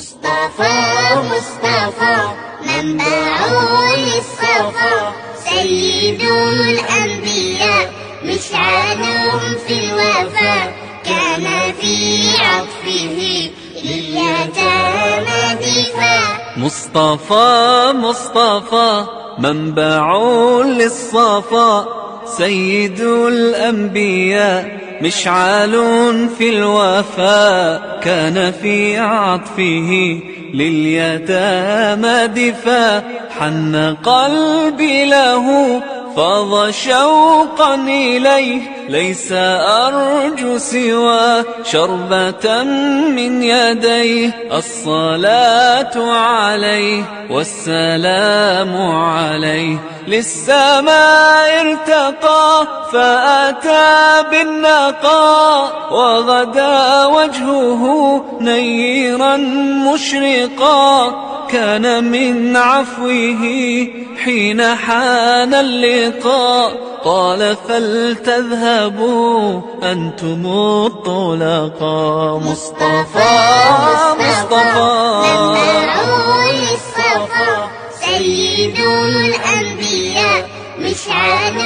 مصطفى مصطفى منبع للصفا. سيد الأنبياء مشعل في الوفا. كان في عطفه لليتامى دفاع مصطفى مصطفى منبع للصفا. سيد الأنبياء مشعال في الوفاء كان في عطفه لليتامى دفاع حن قلبي له فاض شوقا إليه ليس أرجو سوى شربة من يديه الصلاة عليه والسلام عليه. للسماء ارتقى فأتى بالنقاء وغدا وجهه نيرا مشرقا. كان من عفوه حين حان اللقاء قال فلتذهبوا أنتم الطلقاء مصطفى مصطفى. للصفا سيد مشعل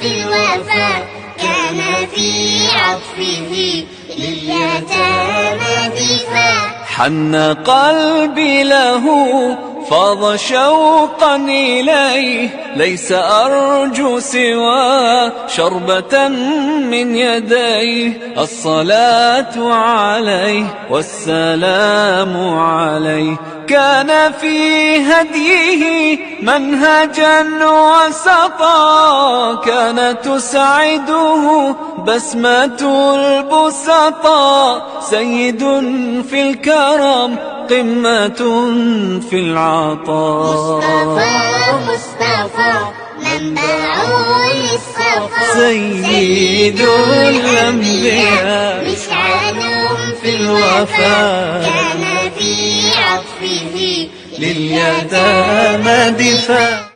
في الوفا كان في عطفه لليتامى دفاع. حن قلبي له فاض شوقا إليه. ليس أرجو سوى شربة من يديه. الصلاة عليه والسلام عليه. كان في هديه منهجا وسطا كان تسعده بسمة البسطاء. سيد في الكرم قمة في العطاء. مصطفى مصطفى منبع للصفا. سيد الأنبياء. مشعل في الوفاء عطفه لليتامى دفاع.